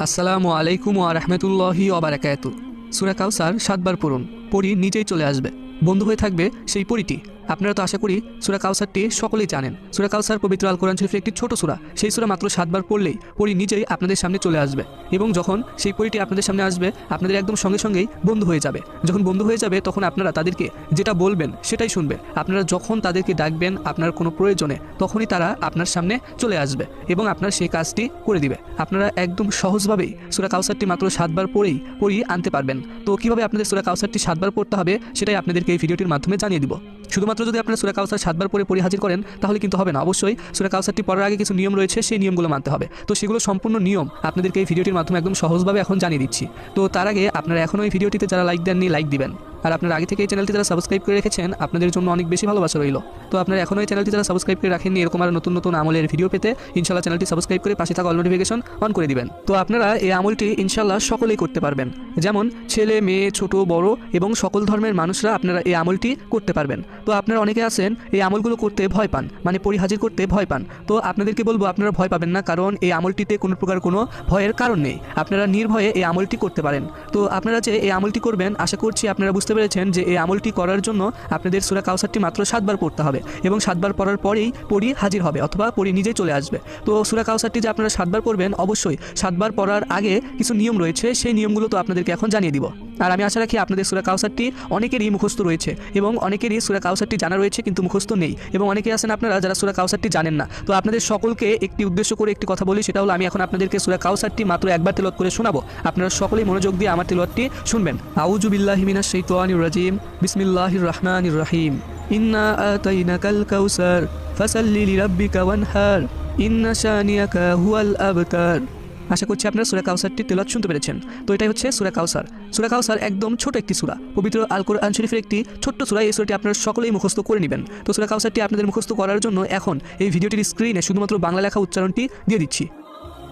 আসসালামু আলাইকুম ও রহমতুল্লাহি অবারাকায়াত সুরা সূরা কাউসার সাতবার পড়ুন, পড়ি, নিজেই চলে আসবে। বন্ধু হয়ে থাকবে সেই পরিটি আপনারা তো আশা করি সূরা কাউসারটি সকলেই জানেন। সূরা কাউসার পবিত্র আল কোরআন শরীফের একটি ছোট সূরা। সেই সূরা মাত্র সাতবার পড়লেই পড়ি নিজেই আপনাদের সামনে চলে আসবে এবং যখন সেই পরিটি আপনাদের সামনে আসবে, আপনাদের একদম সঙ্গে সঙ্গেই বন্ধু হয়ে যাবে। যখন বন্ধু হয়ে যাবে, তখন আপনারা তাদেরকে যেটা বলবেন সেটাই শুনবে আপনারা যখন তাদেরকে ডাকবেন আপনার কোনো প্রয়োজনে, তখনই তারা আপনার সামনে চলে আসবে এবং আপনার সেই কাজটি করে দিবে। আপনারা একদম সহজভাবেই সুরা কাউসারটি মাত্র সাতবার পড়েই পড়িয়ে আনতে পারবেন। তো কীভাবে আপনাদের সুরা কাউসারটি সাতবার পড়তে হবে, সেটাই আপনাদেরকে এই ভিডিওটির মাধ্যমে জানিয়ে দিব। শুধুমাত্র যদি আপনারা সুরা কাউসার সাতবার পরে পরিহাজির করেন, তাহলে কিন্তু হবে না। অবশ্যই সুরা কাউসারটি পড়ার আগে কিছু নিয়ম রয়েছে, সেই নিয়মগুলো মানতে হবে। তো সেগুলো সম্পূর্ণ নিয়ম আপনাদেরকে এই ভিডিওটির মাধ্যমে একদম সহজভাবে এখন জানিয়ে দিচ্ছি। তো তার আগে আপনারা এখনও এই ভিডিওটিতে যারা লাইক দেননি লাইক দিবেন। আর আপনারা আগে থেকে এই চ্যানেলটি যারা সাবস্ক্রাইব করে রেখেছেন, আপনাদের জন্য অনেক বেশি ভালোবাসা রইল। তো আপনারা এখনও এই চ্যানেলটি যারা সাবস্ক্রাইব করে রাখেননি, এরকম আর নতুন নতুন আমলের ভিডিও পেতে ইনশাল্লাহ চ্যানেলটি সাবস্ক্রাইব করে পাশে থাকা অল নোটিফিকেশন অন করে দিবেন। তো আপনারা এই আমলটি ইনশাল্লাহ সকলেই করতে পারবেন। যেমন ছেলে, মেয়ে, ছোট, বড় এবং সকল ধর্মের মানুষরা আপনারা এই আমলটি করতে পারবেন। তো আপনারা অনেকে আছেন, এই আমলগুলো করতে ভয় পান মানে পরিহাজির করতে ভয় পান। তো আপনাদেরকে বলব, আপনারা ভয় পাবেন না, কারণ এই আমলটিতে কোনো প্রকার কোনো ভয়ের কারণ নেই। আপনারা নির্ভয়ে এই আমলটি করতে পারেন। তো আপনারা যে এই আমলটি করবেন, আশা করছি আপনারা বুঝতে পেরেছেন যে এই আমলটি করার জন্য আপনাদের সুরা কাউসারটি মাত্র সাতবার পড়তে হবে এবং সাতবার পড়ার পরেই পড়ি হাজির হবে অথবা পড়ি নিজেই চলে আসবে। তো সুরা কাউসারটি যে আপনারা সাতবার পড়বেন, অবশ্যই সাতবার পড়ার আগে কিছু নিয়ম রয়েছে, সেই নিয়মগুলো তো আপনাদেরকে এখন জানিয়ে দিব। আর আমি আশা রাখি আপনাদের সুরা কাউসারটি অনেকেরই মুখস্থ রয়েছে এবং অনেকেরই সুরা কাউসারটি জানা রয়েছে কিন্তু মুখস্থ নেই এবং অনেকে আছেন আপনারা যারা সুরা কাউসারটি জানেন না। তো আপনাদের সকলকে একটি উদ্দেশ্য করে একটি কথা বলি, সেটা হলো আমি এখন আপনাদেরকে সুরা কাউসারটি মাত্র একবার তেলত করে শোনাবো। আপনারা সকলেই মনোযোগ দিয়ে আমার তেলতটি শুনবেন। আউজু বিল্লাহি মিনাশ শাইতানির রাজিম। বিসমিল্লাহির রহমানির রহিম। ইন্না আতাইনাকাল কাউসার। ফাসাল্লি ইন্না শানিয়াকা হুয়াল আবতার। আশা করছি আপনারা সুরা কাউসারটি তেলত শুনতে পেরেছেন। তো এটাই হচ্ছে সুরা কাউসার সুরা কাউসার একদম ছোট একটি সুরা। পবিত্র আল কোরআন শরীফের একটি ছোট্ট সুরা, এই সুরাটি আপনারা সকলেই মুখস্থ করে নেবেন। তো সুরা কাউসারটি আপনাদের মুখস্থ করার জন্য এখন এই ভিডিওটির স্ক্রিনে শুধুমাত্র বাংলা লেখা উচ্চারণটি দিয়ে দিচ্ছি।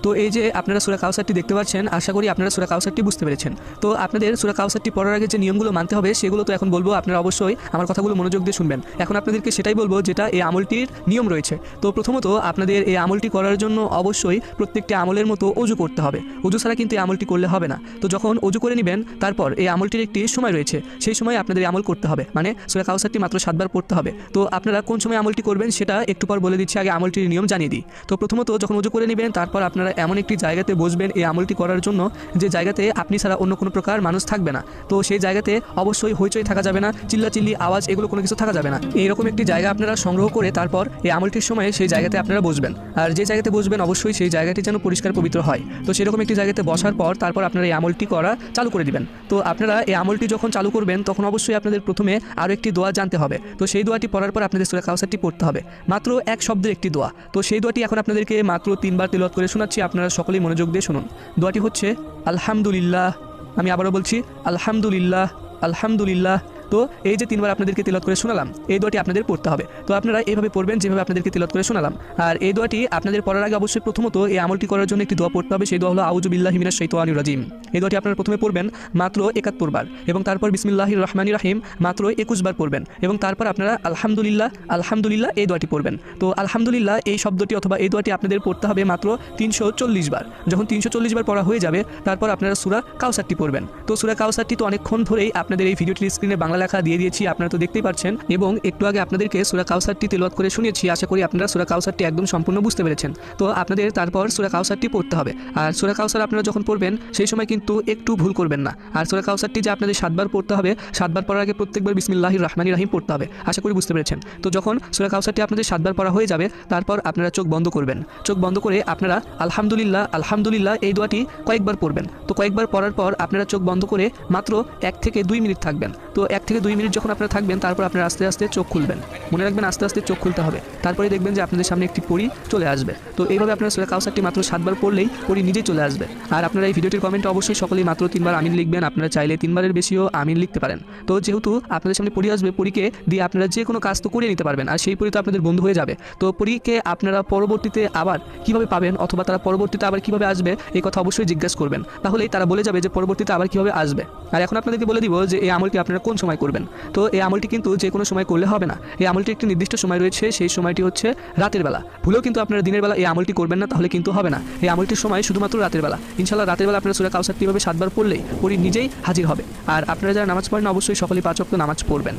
তো এই যে আপনারা সুরা কাউসারটি দেখতে পাচ্ছেন, আশা করি আপনারা সুরা কাউসারটি বুঝতে পেরেছেন। তো আপনাদের সুরা কাউসারটি পড়ার আগে যে নিয়মগুলো মানতে হবে, সেগুলো তো এখন বলব, আপনারা অবশ্যই আমার কথাগুলো মনোযোগ দিয়ে শুনবেন। এখন আপনাদেরকে সেটাই বলব যেটা এই আমলটির নিয়ম রয়েছে। তো প্রথমত আপনাদের এই আমলটি করার জন্য অবশ্যই প্রত্যেকটি আমলের মতো অজু করতে হবে। অজু ছাড়া কিন্তু এই আমলটি করলে হবে না। তো যখন অজু করে নেবেন, তারপর এই আমলটির একটি সময় রয়েছে। সেই সময় আপনাদের আমল করতে হবে। মানে সুরা কাউসারটি মাত্র সাতবার পড়তে হবে। তো আপনারা কোন সময় আমলটি করবেন, সেটা একটু পর বলে দিচ্ছি, আগে আমলটির নিয়ম জানিয়ে দিই। তো প্রথমত যখন অজু করে নেবেন, তারপর আপনারা এমন একটি জায়গাতে বসবেন এই আমলটি করার জন্য যে জায়গাতে আপনি ছাড়া অন্য কোনো প্রকার মানুষ থাকবে না। তো সেই জায়গাতে অবশ্যই হইচই থাকা যাবে না চিল্লা চিল্লি আওয়াজ এগুলো কোনো কিছু থাকা যাবে না। এইরকম একটি জায়গা আপনারা সংগ্রহ করে তারপর এই আমলটির সময় সেই জায়গাতে আপনারা বসবেন। আর যে জায়গাতে বসবেন অবশ্যই সেই জায়গাটি যেন পরিষ্কার পবিত্র হয়। তো সেরকম একটি জায়গাতে বসার পর তারপর আপনারা এই আমলটি করা চালু করে দিবেন। তো আপনারা এই আমলটি যখন চালু করবেন, তখন অবশ্যই আপনাদের প্রথমে আরও একটি দোয়া জানতে হবে। তো সেই দোয়াটি পড়ার পর আপনাদের সুরা কাউসারটি পড়তে হবে। মাত্র এক শব্দের একটি দোয়া। তো সেই দোয়াটি এখন আপনাদেরকে মাত্র তিনবার তিলত করে শোনাচ্ছি। আপনারা সকলেই মনোযোগ দিয়ে শুনুন। দোয়াটি হচ্ছে আলহামদুলিল্লাহ। আমি আবারও বলছি আলহামদুলিল্লাহ আলহামদুলিল্লাহ। তো এই যে তিনবার আপনাদেরকে তিলত করে শোনালাম, এই দোয়াটি আপনাদের পড়তে হবে। তো আপনারা এইভাবে পড়বেন যেভাবে আপনাদেরকে তিলত করে শোনালাম। আর এই দোয়াটি আপনাদের পড়ার আগে অবশ্যই প্রথমত এই আমলটি করার জন্য একটি দোয়া পড়তে হবে, সেই দোয়া হলো আউজু বিল্লাহ হিমিনা শৈতানি রাজিম। এই দোয়াটি আপনারা প্রথমে পড়বেন মাত্র একাত্তর বার এবং তারপর বিসমিল্লাহ রহমানি রাহিম মাত্র একুশ বার পড়বেন এবং তারপর আপনারা আলহামদুলিল্লাহ আলহামদুলিল্লাহ এই দোয়াটি পড়বেন। তো আলহামদুলিল্লাহ এই শব্দটি অথবা এই দোয়াটি আপনাদের পড়তে হবে মাত্র তিনশো চল্লিশ বার। যখন তিনশো চল্লিশ বার পড়া হয়ে যাবে, তারপর আপনারা সুরা কাউসারটি পড়বেন। তো সুরা কাউসারটি তো অনেকক্ষণ ধরেই আপনাদের এই ভিডিওটির স্ক্রিনে বাংলা লেখা দিয়ে দিয়েছি, আপনারা তো দেখতেই পাচ্ছেন এবং একটু আগে আপনাদেরকে সুরা কাউসারটি তেলওয়াত করে শুনিয়েছি, আশা করি আপনারা সুরা কাউসারটি একদম সম্পূর্ণ বুঝতে পেরেছেন। তো আপনাদের তারপর সুরা কাউসারটি পড়তে হবে। আর সুরা কাউসার আপনারা যখন পড়বেন, সেই সময় কিন্তু একটু ভুল করবেন না। আর সুরা কাউসারটি যে আপনাদের সাতবার পড়তে হবে, সাতবার পড়ার আগে প্রত্যেকবার বিসমিল্লাহির রহমানি রাহিম পড়তে হবে। আশা করি বুঝতে পেরেছেন। তো যখন সুরা কাউসারটি আপনাদের সাতবার পড়া হয়ে যাবে, তারপর আপনারা চোখ বন্ধ করবেন। চোখ বন্ধ করে আপনারা আলহামদুলিল্লাহ আলহামদুলিল্লাহ এই দোয়াটি কয়েকবার পড়বেন। তো কয়েকবার পড়ার পর আপনারা চোখ বন্ধ করে মাত্র এক থেকে দুই মিনিট থাকবেন। তো এক থেকে দুই মিনিট যখন আপনারা থাকবেন, তারপর আপনারা আস্তে আস্তে চোখ খুলবেন। মনে রাখবেন আস্তে আস্তে চোখ খুলতে হবে। তারপরে দেখবেন যে আপনাদের সামনে একটি পরি চলে আসবে। তো এইভাবে আপনারা সুরা কাউসারটি মাত্র সাতবার পড়লেই পরি নিজেই চলে আসবে। আর আপনারা এই ভিডিওটির কমেন্টে অবশ্যই সকলেই মাত্র তিনবার আমিন লিখবেন। আপনারা চাইলে তিনবারের বেশিও আমিন লিখতে পারেন। তো যেহেতু আপনাদের সামনে পরি আসবে, পরীকে দিয়ে আপনারা যে কোনো কাজ তো করিয়ে নিতে পারবেন। আর সেই পরি তো আপনাদের বন্ধু হয়ে যাবে। তো পরীকে আপনারা পরবর্তীতে আবার কীভাবে পাবেন অথবা তারা পরবর্তীতে আবার কীভাবে আসবে, এই কথা অবশ্যই জিজ্ঞেস করবেন। তাহলেই তারা বলে যাবে যে পরবর্তীতে আবার কীভাবে আসবে। আর এখন আপনাদেরকে বলে দিব যে এই আমলটি আপনারা কোন সময় সময় করবেন। তো এই আমলটি কিন্তু যে কোনো সময় করলে হবে না। এই আমলটি একটি নির্দিষ্ট সময় রয়েছে, সেই সময়টি হচ্ছে রাতের বেলা। ভুলেও কিন্তু আপনারা দিনের বেলা এই আমলটি করবেন না, তাহলে কিন্তু হবে না। এই আমলটির সময় শুধুমাত্র রাতের বেলা। ইনশাল্লাহ রাতের বেলা আপনারা সুরা কাউসার কীভাবে সাতবার পড়লেই পড়ি নিজেই হাজির হবে। আর আপনারা যারা নামাজ পড়েন, অবশ্যই সকলেই পাঁচ ওয়াক্ত নামাজ পড়বেন।